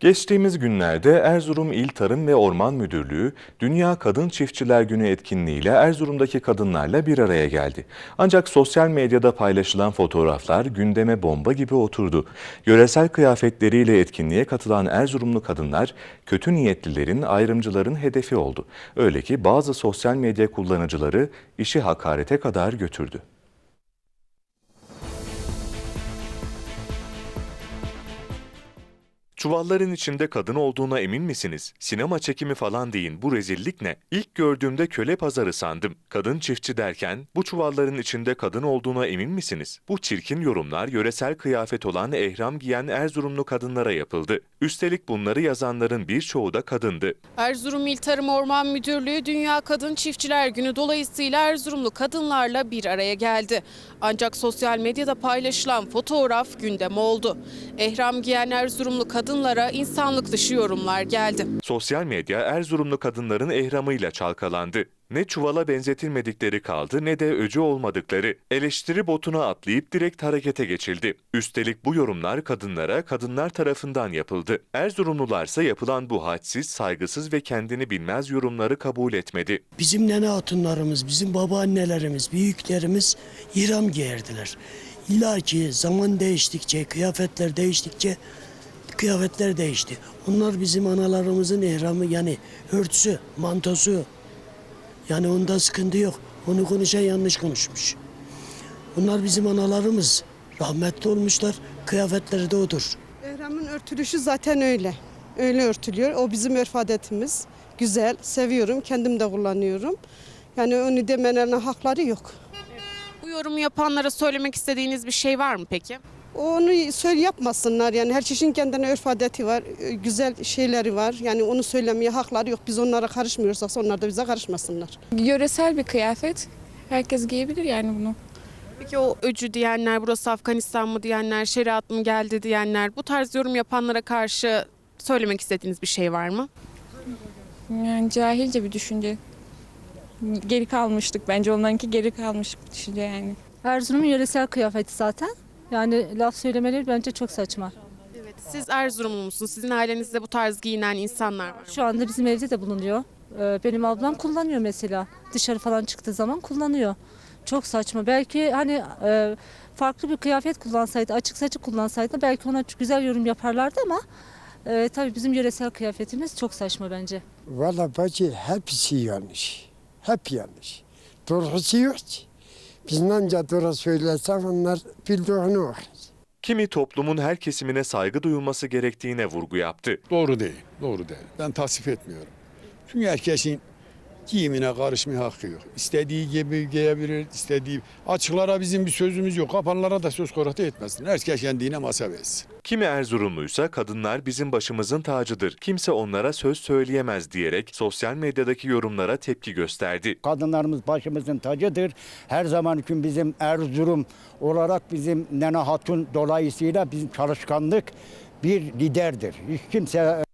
Geçtiğimiz günlerde Erzurum İl Tarım ve Orman Müdürlüğü Dünya Kadın Çiftçiler Günü etkinliğiyle Erzurum'daki kadınlarla bir araya geldi. Ancak sosyal medyada paylaşılan fotoğraflar gündeme bomba gibi oturdu. Yöresel kıyafetleriyle etkinliğe katılan Erzurumlu kadınlar kötü niyetlilerin, ayrımcıların hedefi oldu. Öyle ki bazı sosyal medya kullanıcıları işi hakarete kadar götürdü. Çuvalların içinde kadın olduğuna emin misiniz? Sinema çekimi falan deyin bu rezillik ne? İlk gördüğümde köle pazarı sandım. Kadın çiftçi derken bu çuvalların içinde kadın olduğuna emin misiniz? Bu çirkin yorumlar yöresel kıyafet olan ehram giyen Erzurumlu kadınlara yapıldı. Üstelik bunları yazanların birçoğu da kadındı. Erzurum İl Tarım Orman Müdürlüğü Dünya Kadın Çiftçiler Günü dolayısıyla Erzurumlu kadınlarla bir araya geldi. Ancak sosyal medyada paylaşılan fotoğraf gündem oldu. Ehram giyen Erzurumlu kadınlara insanlık dışı yorumlar geldi. Sosyal medya Erzurumlu kadınların ehramıyla çalkalandı. Ne çuvala benzetilmedikleri kaldı ne de öcü olmadıkları. Eleştiri botuna atlayıp direkt harekete geçildi. Üstelik bu yorumlar kadınlara kadınlar tarafından yapıldı. Erzurumlularsa yapılan bu hadsiz, saygısız ve kendini bilmez yorumları kabul etmedi. Bizim nene hatunlarımız, bizim babaannelerimiz, büyüklerimiz İram giyerdiler. İlla ki zaman değiştikçe, kıyafetler değiştikçe kıyafetler değişti. Onlar bizim analarımızın ihramı yani örtüsü, mantosu. Yani onda sıkıntı yok. Onu konuşan yanlış konuşmuş. Bunlar bizim analarımız. Rahmetli olmuşlar. Kıyafetleri de odur. Ehramın örtülüşü zaten öyle. Öyle örtülüyor. O bizim örf adetimiz. Güzel, seviyorum. Kendim de kullanıyorum. Yani onu demelerine hakları yok. Bu yorumu yapanlara söylemek istediğiniz bir şey var mı peki? Onu söyle yapmasınlar yani her çeşit kendine örf adeti var, e, güzel şeyleri var. Yani onu söylemeye hakları yok. Biz onlara karışmıyorsak onlar da bize karışmasınlar. Yöresel bir kıyafet. Herkes giyebilir yani bunu. Peki o öcü diyenler, burası Afganistan mı diyenler, şeriat mı geldi diyenler, bu tarz yorum yapanlara karşı söylemek istediğiniz bir şey var mı? Yani cahilce bir düşünce. Geri kalmıştık bence onlarınki geri kalmış bir düşünce yani. Erzurum'un yöresel kıyafeti zaten. Yani laf söylemeleri bence çok saçma. Evet. Siz Erzurumlu musunuz? Sizin ailenizde bu tarz giyinen insanlar var mı? Şu anda bizim evde de bulunuyor. Ee, Benim ablam kullanıyor mesela. Dışarı falan çıktığı zaman kullanıyor. Çok saçma. Belki hani e, farklı bir kıyafet kullansaydı, açık saçık kullansaydı belki ona güzel yorum yaparlardı ama e, tabii bizim yöresel kıyafetimiz çok saçma bence. Valla bacı hepsi yanlış. Hep yanlış. Doğrusu yok ki. Biz anca doğru söylesek onlar bildiğini okur. Kimi toplumun her kesimine saygı duyulması gerektiğine vurgu yaptı. Doğru değil, doğru değil. Ben tasvip etmiyorum. Çünkü herkesin giyimine karışmaya hakkı yok. İstediği gibi giyebilir, istediği... Açıklara bizim bir sözümüz yok. Kapanlara da söz konusu etmesin. Herkes kendine masa versin. Kimi Erzurumluysa kadınlar bizim başımızın tacıdır. Kimse onlara söz söyleyemez diyerek sosyal medyadaki yorumlara tepki gösterdi. Kadınlarımız başımızın tacıdır. Her zaman için bizim Erzurum olarak bizim Nene Hatun dolayısıyla bizim çalışkanlık bir liderdir. Hiç kimse